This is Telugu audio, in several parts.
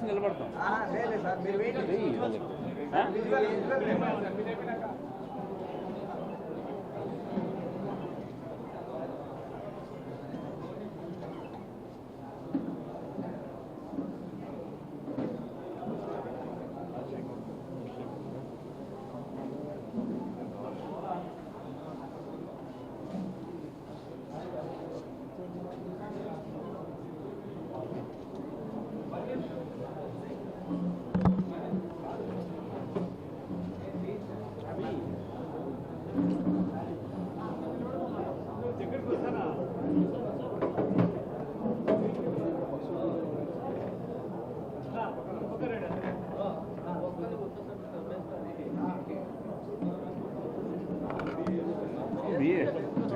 చేసి నిలబడతాం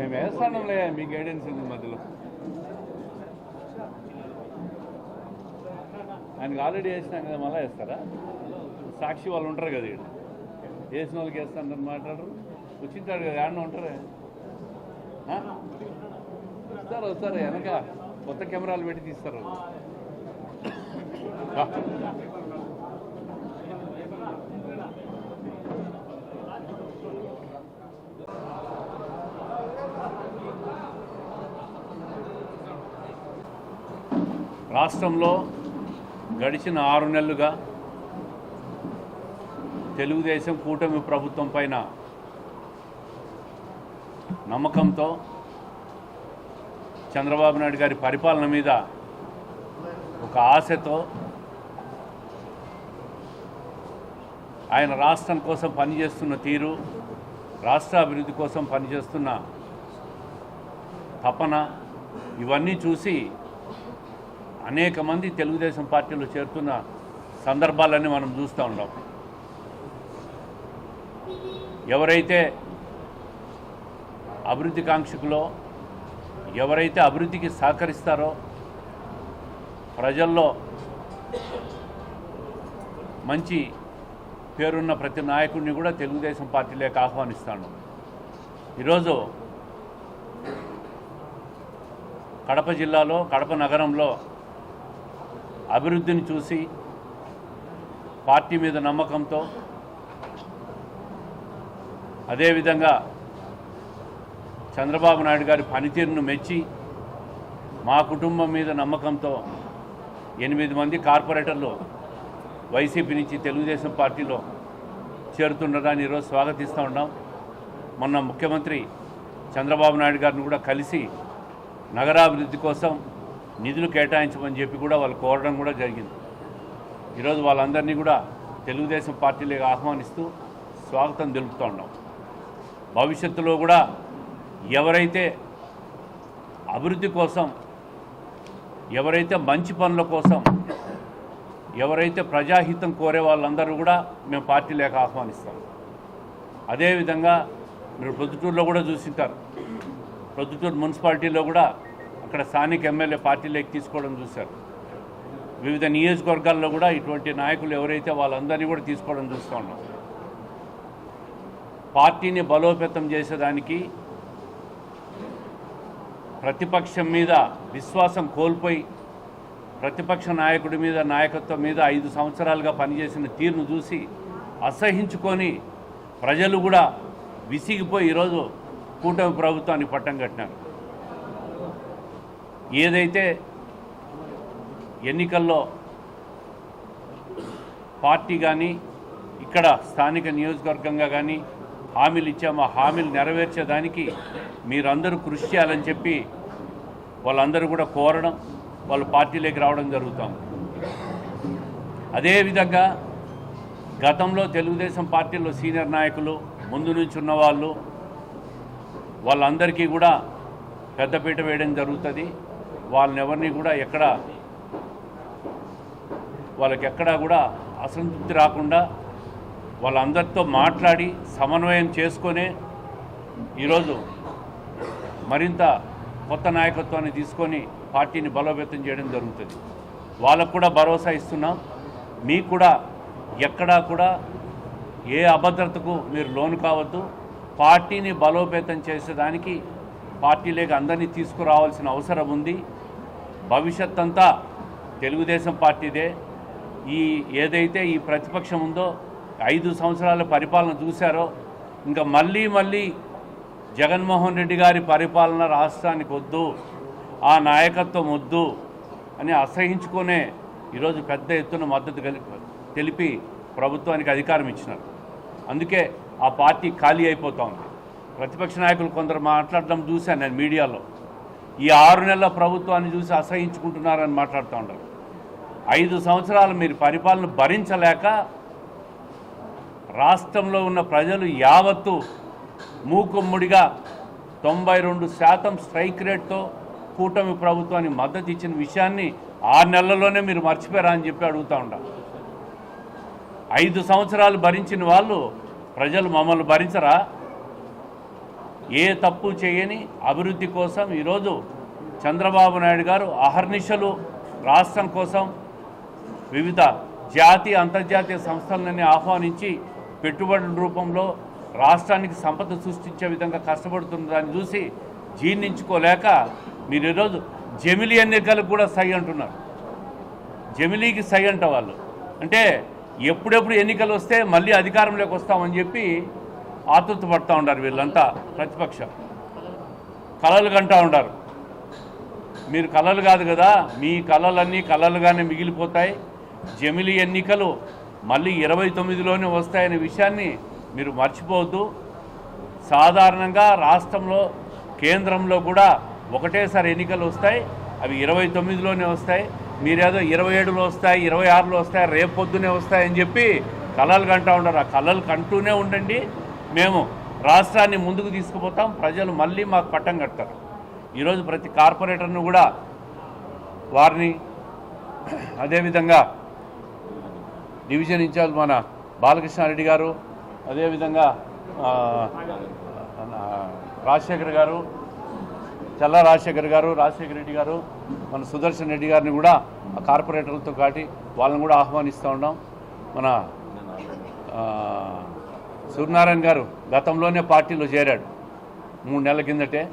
మేము వేస్తాంలే మీ గైడెన్స్ ఉంది మధ్యలో? ఆయనకి ఆల్రెడీ వేసినాం కదా మళ్ళీ వేస్తారా? సాక్షి వాళ్ళు ఉంటారు కదా ఇక్కడ వేసిన వాళ్ళకి వేస్తానని మాట్లాడరు. వచ్చింటాడు కదా ఏమన్నా ఉంటారే? వస్తారు వస్తారు? వెనక కొత్త కెమెరాలు పెట్టి తీస్తారు. రాష్ట్రంలో గడిచిన ఆరు నెలలుగా తెలుగుదేశం కూటమి ప్రభుత్వం పైన నమ్మకంతో చంద్రబాబు నాయుడు గారి పరిపాలన మీద ఒక ఆశతో ఆయన రాష్ట్రం కోసం పనిచేస్తున్న తీరు రాష్ట్ర అభివృద్ధి కోసం పనిచేస్తున్న తపన ఇవన్నీ చూసి అనేక మంది తెలుగుదేశం పార్టీలో చేరుతున్న సందర్భాలన్నీ మనం చూస్తూ ఉన్నాం. ఎవరైతే అభివృద్ధి కాంక్షకులో ఎవరైతే అభివృద్ధికి సహకరిస్తారో ప్రజల్లో మంచి పేరున్న ప్రతి నాయకుడిని కూడా తెలుగుదేశం పార్టీలోకి ఆహ్వానిస్తాను. ఈరోజు కడప జిల్లాలో కడప నగరంలో అభివృద్ధిని చూసి పార్టీ మీద నమ్మకంతో అదేవిధంగా చంద్రబాబు నాయుడు గారి పనితీరును మెచ్చి మా కుటుంబం మీద నమ్మకంతో ఎనిమిది మంది కార్పొరేటర్లు వైసీపీ నుంచి తెలుగుదేశం పార్టీలో చేరుతుండడాన్ని ఈరోజు స్వాగతిస్తూ ఉన్నాం. మొన్న ముఖ్యమంత్రి చంద్రబాబు నాయుడు గారిని కూడా కలిసి నగరాభివృద్ధి కోసం నిధులు కేటాయించమని చెప్పి కూడా వాళ్ళు కోరడం కూడా జరిగింది. ఈరోజు వాళ్ళందరినీ కూడా తెలుగుదేశం పార్టీలకు ఆహ్వానిస్తూ స్వాగతం తెలుపుతూ ఉన్నాం. భవిష్యత్తులో కూడా ఎవరైతే అభివృద్ధి కోసం ఎవరైతే మంచి పనుల కోసం ఎవరైతే ప్రజాహితం కోరే వాళ్ళందరూ కూడా మేము పార్టీలోకి ఆహ్వానిస్తాం. అదేవిధంగా మీరు ప్రొద్దుటూరులో కూడా చూసింటారు. ప్రొద్దుటూరు మున్సిపాలిటీలో కూడా అక్కడ స్థానిక ఎమ్మెల్యే పార్టీలోకి తీసుకోవడం చూశారు. వివిధ నియోజకవర్గాల్లో కూడా ఇటువంటి నాయకులు ఎవరైతే వాళ్ళందరినీ కూడా తీసుకోవడం చూస్తూ ఉన్నాం. పార్టీని బలోపేతం చేసేదానికి ప్రతిపక్షం మీద విశ్వాసం కోల్పోయి ప్రతిపక్ష నాయకుడి మీద నాయకత్వం మీద ఐదు సంవత్సరాలుగా పనిచేసిన తీరును చూసి అసహించుకొని ప్రజలు కూడా విసిగిపోయి ఈరోజు కూటమి ప్రభుత్వాన్ని పట్టం కట్టినారు. ఏదైతే ఎన్నికల్లో పార్టీ కానీ ఇక్కడ స్థానిక నియోజకవర్గంగా కానీ హామీలు ఇచ్చామో ఆ హామీలు నెరవేర్చేదానికి మీరందరూ కృషి చేయాలని చెప్పి వాళ్ళందరూ కూడా కోరడం వాళ్ళు పార్టీలోకి రావడం జరుగుతాం. అదేవిధంగా గతంలో తెలుగుదేశం పార్టీలో సీనియర్ నాయకులు ముందు నుంచి ఉన్నవాళ్ళు వాళ్ళందరికీ కూడా పెద్దపీట వేయడం జరుగుతుంది. వాళ్ళని ఎవరిని కూడా ఎక్కడ వాళ్ళకి ఎక్కడా కూడా అసంతృప్తి రాకుండా వాళ్ళందరితో మాట్లాడి సమన్వయం చేసుకొనే ఈరోజు మరింత కొత్త నాయకత్వాన్ని తీసుకొని పార్టీని బలోపేతం చేయడం జరుగుతుంది. వాళ్ళకు కూడా భరోసా ఇస్తున్నాం. మీకు కూడా ఎక్కడా కూడా ఏ అభద్రతకు మీరు లోను కావద్దు. పార్టీని బలోపేతం చేసేదానికి పార్టీలోకి అందరినీ తీసుకురావాల్సిన అవసరం ఉంది. భవిష్యత్ అంతా తెలుగుదేశం పార్టీదే. ఈ ఏదైతే ఈ ప్రతిపక్షం ఉందో ఐదు సంవత్సరాల పరిపాలన చూశారో ఇంకా మళ్ళీ మళ్ళీ జగన్మోహన్ రెడ్డి గారి పరిపాలన రాష్ట్రానికి వద్దు ఆ నాయకత్వం వద్దు అని అసహించుకునే ఈరోజు పెద్ద ఎత్తున మద్దతు తెలిపి ప్రభుత్వానికి అధికారం ఇచ్చినారు. అందుకే ఆ పార్టీ ఖాళీ అయిపోతూ ఉంది. ప్రతిపక్ష నాయకులు కొందరు మాట్లాడడం చూశాను నేను మీడియాలో. ఈ ఆరు నెలల ప్రభుత్వాన్ని చూసి అసహించుకుంటున్నారని మాట్లాడుతూ ఉంటారు ఐదు సంవత్సరాలు మీరు పరిపాలన భరించలేక రాష్ట్రంలో ఉన్న ప్రజలు యావత్తు మూకుమ్ముడిగా తొంభై రెండు శాతం స్ట్రైక్ రేట్తో కూటమి ప్రభుత్వానికి మద్దతు ఇచ్చిన విషయాన్ని ఆరు నెలల్లోనే మీరు మర్చిపోయారా అని చెప్పి అడుగుతూ ఉంటా ఐదు సంవత్సరాలు భరించిన వాళ్ళు ప్రజలు మమ్మల్ని భరించరా? ఏ తప్పు చేయని అభివృద్ధి కోసం ఈరోజు చంద్రబాబు నాయుడు గారు అహర్నిశలు రాష్ట్రం కోసం వివిధ జాతీయ అంతర్జాతీయ సంస్థలన్నీ ఆహ్వానించి పెట్టుబడుల రూపంలో రాష్ట్రానికి సంపద సృష్టించే విధంగా కష్టపడుతున్న దాన్ని చూసి జీర్ణించుకోలేక మీరు ఈరోజు జమిలీ ఎన్నికలకు కూడా సై అంటున్నారు. జమిలీకి సై అంట వాళ్ళు. అంటే ఎప్పుడెప్పుడు ఎన్నికలు వస్తే మళ్ళీ అధికారంలోకి వస్తామని చెప్పి ఆతృత పడుతూ ఉన్నారు వీళ్ళంతా ప్రతిపక్షం. కళలు కంటూ ఉన్నారు మీరు కళలు కాదు కదా మీ కళలన్నీ కళలుగానే మిగిలిపోతాయి. జమిలి ఎన్నికలు మళ్ళీ ఇరవై తొమ్మిదిలోనే వస్తాయనే విషయాన్ని మీరు మర్చిపోవద్దు. సాధారణంగా రాష్ట్రంలో కేంద్రంలో కూడా ఒకటేసారి ఎన్నికలు వస్తాయి. అవి ఇరవై తొమ్మిదిలోనే వస్తాయి. మీరేదో ఇరవై ఏడులో వస్తాయి ఇరవై ఆరులో వస్తాయి రేపు పొద్దునే వస్తాయని చెప్పి కళలు కంటూ ఉంటారు ఆ కళలు కంటూనే ఉండండి. మేము రాష్ట్రాన్ని ముందుకు తీసుకుపోతాం ప్రజలు మళ్ళీ మాకు పట్టం కడతారు. ఈరోజు ప్రతి కార్పొరేటర్ను కూడా వారిని అదేవిధంగా డివిజన్ ఇన్ఛార్జ్ మన బాలకృష్ణారెడ్డి గారు అదేవిధంగా మన రాజశేఖర్ గారు చల్ల రాజశేఖర్ గారు రాజశేఖర రెడ్డి గారు మన సుదర్శన్ రెడ్డి గారిని కూడా ఆ కార్పొరేటర్లతో కాటి వాళ్ళని కూడా ఆహ్వానిస్తూ ఉన్నాం. మన సూర్యనారాయణ గారు గతంలోనే పార్టీలో చేరాడు. మూడు నెలల కిందటే.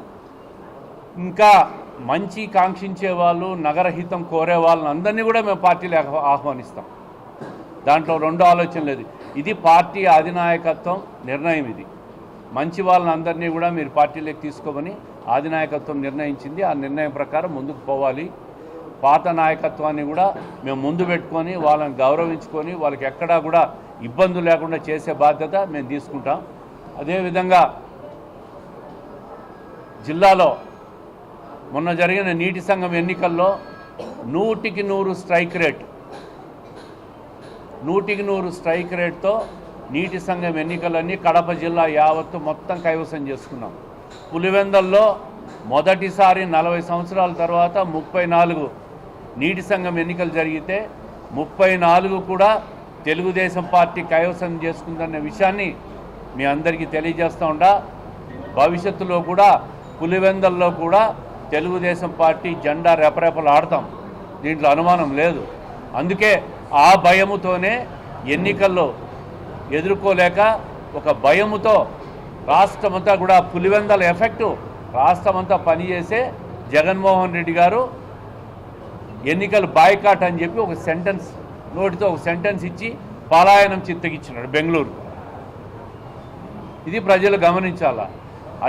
ఇంకా మంచి కాంక్షించే వాళ్ళు నగరహితం కోరే వాళ్ళని అందరినీ కూడా మేము పార్టీలో ఆహ్వానిస్తాం. దాంట్లో రెండో ఆలోచన లేదు. ఇది పార్టీ అధినాయకత్వం నిర్ణయం ఇది. మంచి వాళ్ళని అందరినీ కూడా మీరు పార్టీలోకి తీసుకోమని అధినాయకత్వం నిర్ణయించింది. ఆ నిర్ణయం ప్రకారం ముందుకు పోవాలి. పాత నాయకత్వాన్ని కూడా మేము ముందు పెట్టుకొని వాళ్ళని గౌరవించుకొని వాళ్ళకి ఎక్కడా కూడా ఇబ్బందులు లేకుండా చేసే బాధ్యత మేము తీసుకుంటాం. అదేవిధంగా జిల్లాలో మొన్న జరిగిన నీటి సంఘం ఎన్నికల్లో నూటికి నూరు స్ట్రైక్ రేట్ నూటికి నూరు స్ట్రైక్ రేట్తో నీటి సంఘం ఎన్నికలన్నీ కడప జిల్లా యావత్తు మొత్తం కైవసం చేసుకున్నాం. పులివెందల్లో మొదటిసారి నలభై సంవత్సరాల తర్వాత ముప్పై నాలుగు నీటి సంఘం ఎన్నికలు జరిగితే ముప్పై నాలుగు కూడా తెలుగుదేశం పార్టీ కైవసం చేసుకుందన్న విషయాన్ని మీ అందరికీ తెలియజేస్తూ ఉండా. భవిష్యత్తులో కూడా పులివెందల్లో కూడా తెలుగుదేశం పార్టీ జెండా రెపరెపలు ఆడతాం దీంట్లో అనుమానం లేదు. అందుకే ఆ భయముతోనే ఎన్నికల్లో ఎదుర్కోలేక ఒక భయముతో రాష్ట్రమంతా కూడా పులివెందల ఎఫెక్టు రాష్ట్రమంతా పనిచేసే జగన్మోహన్ రెడ్డి గారు ఎన్నికలు బాయ్కాట్ అని చెప్పి ఒక సెంటెన్స్ నోటితో ఒక సెంటెన్స్ ఇచ్చి పలాయనం చిత్తగిచ్చినాడు బెంగళూరు. ఇది ప్రజలు గమనించాలా?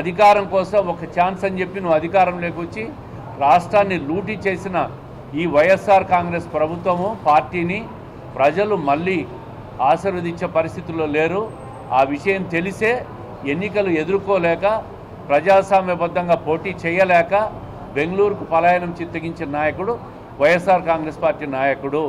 అధికారం కోసం ఒక ఛాన్స్ అని చెప్పి నువ్వు అధికారంలోకి వచ్చి రాష్ట్రాన్ని లూటీ చేసిన ఈ వైఎస్ఆర్ కాంగ్రెస్ ప్రభుత్వము పార్టీని ప్రజలు మళ్ళీ ఆశీర్వదించే పరిస్థితుల్లో లేరు. ఆ విషయం తెలిసే ఎన్నికలు ఎదుర్కోలేక ప్రజాస్వామ్యబద్ధంగా పోటీ చేయలేక బెంగళూరుకు పలాయనం చిత్తగించిన నాయకుడు వైఎస్ఆర్ కాంగ్రెస్ పార్టీ నాయకుడు